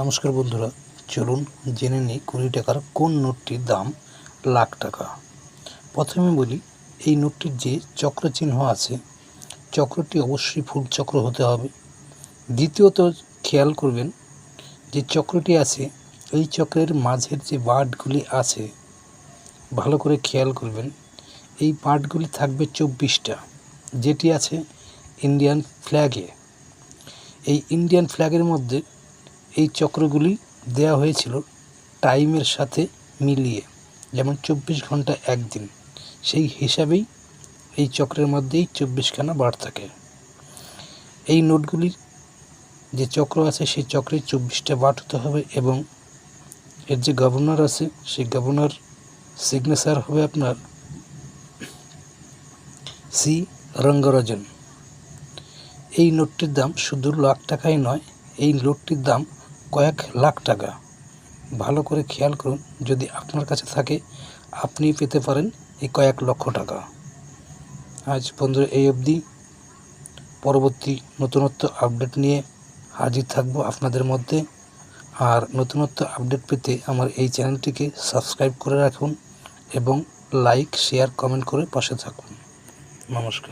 নমস্কার বন্ধুরা, চলুন জেনে নিই কুড়ি টাকার কোন নোটটির দাম লাখ টাকা। প্রথমে বলি, এই নোটটির যে চক্র চিহ্ন আছে, চক্রটি অবশ্যই ফুল চক্র হতে হবে। দ্বিতীয়ত খেয়াল করবেন যে চক্রটি আছে, এই চক্রের মাঝের যে বার্ডগুলি আছে, ভালো করে খেয়াল করবেন। এই বার্ডগুলি থাকবে চব্বিশটা, যেটি আছে ইন্ডিয়ান ফ্ল্যাগে। এই ইন্ডিয়ান ফ্ল্যাগের মধ্যে এই চক্রগুলি দেওয়া হয়েছিল টাইমের সাথে মিলিয়ে, যেমন চব্বিশ ঘণ্টা একদিন। সেই হিসাবেই এই চক্রের মধ্যেই চব্বিশখানা বার থাকে। এই নোটগুলির যে চক্র আছে, সেই চক্রে চব্বিশটা বাট হতে হবে এবং এর যে গভর্নর আছে, সেই গভর্নর সিগনেচার হবে আপনার সি রঙ্গরাজন। এই নোটটির দাম শুধু লাখ টাকাই নয়, এই নোটটির দাম কয়েক লাখ টাকা। ভালো করে খেয়াল করুন, যদি আপনার কাছে থাকে, আপনি পেতে পারেন এই কয়েক লক্ষ টাকা। আজ বন্ধুরা, এই অবধি। পরবর্তী নতুনত্ব আপডেট নিয়ে হাজির থাকব আপনাদের মধ্যে। আর নতুনত্ব আপডেট পেতে আমার এই চ্যানেলটিকে সাবস্ক্রাইব করে রাখুন এবং লাইক, শেয়ার, কমেন্ট করে পাশে থাকুন। নমস্কার।